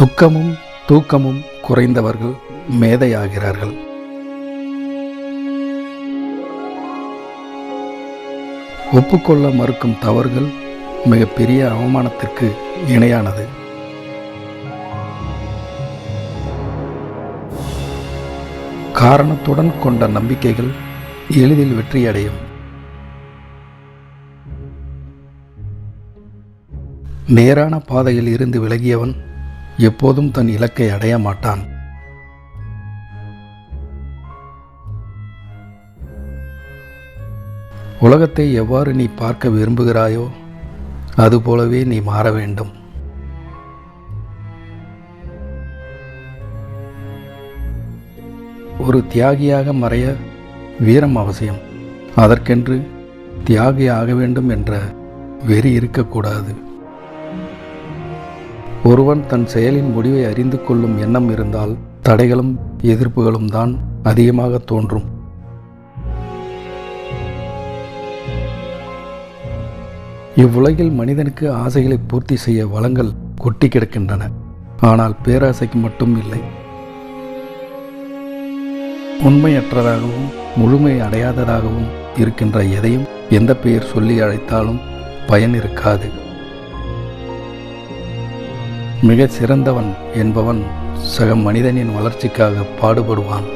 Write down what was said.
துக்கமும் தூக்கமும் குறைந்தவர்கள் மேதையாகிறார்கள். ஒப்புக்கொள்ள மறுக்கும் தவறுகள் மிகப்பெரிய அவமானத்திற்கு இணையானது. காரணத்துடன் கொண்ட நம்பிக்கைகள் எளிதில் வெற்றியடையும். நேரான பாதையில் இருந்து விலகியவன் எப்போதும் தன் இலக்கை அடைய மாட்டான். உலகத்தை எவ்வாறு நீ பார்க்க விரும்புகிறாயோ அதுபோலவே நீ மாற வேண்டும். ஒரு தியாகியாக மறைய வீரம் அவசியம். அதற்கென்று தியாகி ஆக வேண்டும் என்ற வெறி இருக்கக்கூடாது. ஒருவன் தன் செயலின் முடிவை அறிந்து கொள்ளும் எண்ணம் இருந்தால் தடைகளும் எதிர்ப்புகளும் தான் அதிகமாக தோன்றும். இவ்வுலகில் மனிதனுக்கு ஆசைகளை பூர்த்தி செய்ய வளங்கள் கொட்டி கிடக்கின்றன. ஆனால் பேராசைக்கு மட்டும் இல்லை. உண்மையற்றதாகவும் முழுமை அடையாததாகவும் இருக்கின்ற எதையும் எந்த பெயர் சொல்லி அழைத்தாலும் பயன் இருக்காது. மிக சிறந்தவன் என்பவன் சக மனிதனின் வளர்ச்சிக்காக பாடுபடுவான்.